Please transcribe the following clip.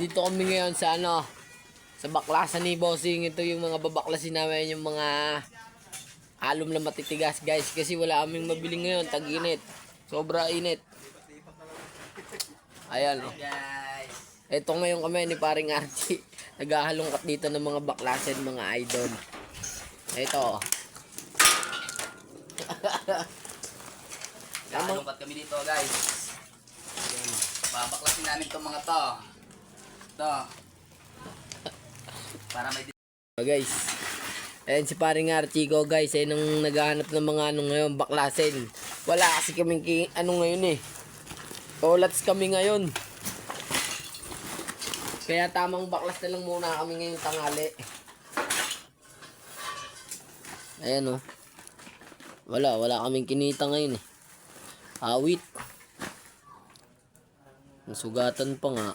Dito kami ngayon sa ano, sa baklasan ni Bossing. Ito yung mga babaklasin namin, yung mga alum na matitigas guys. Kasi wala kaming mabili ngayon, tag-init. Sobra init. Ayan oh. Guys. Ito ngayon kami ni paring Archie. Naghahalongkat dito ng mga baklasin, mga idol. Ito oh. Lalungkat kami dito guys. Babaklasin namin itong mga to. To. Para may Oh, guys. Ayan si paring Archie ko guys. Ay nung naghahanap ng mga ano ngayon, baklasin. Wala kasi kaming ki- ano ngayon eh. Olats kami ngayon. Kaya tamang baklas na lang muna kami ngayong tangali. Ayan oh. Wala, wala kaming kinita ngayon eh. Awit. Nasugatan pa nga.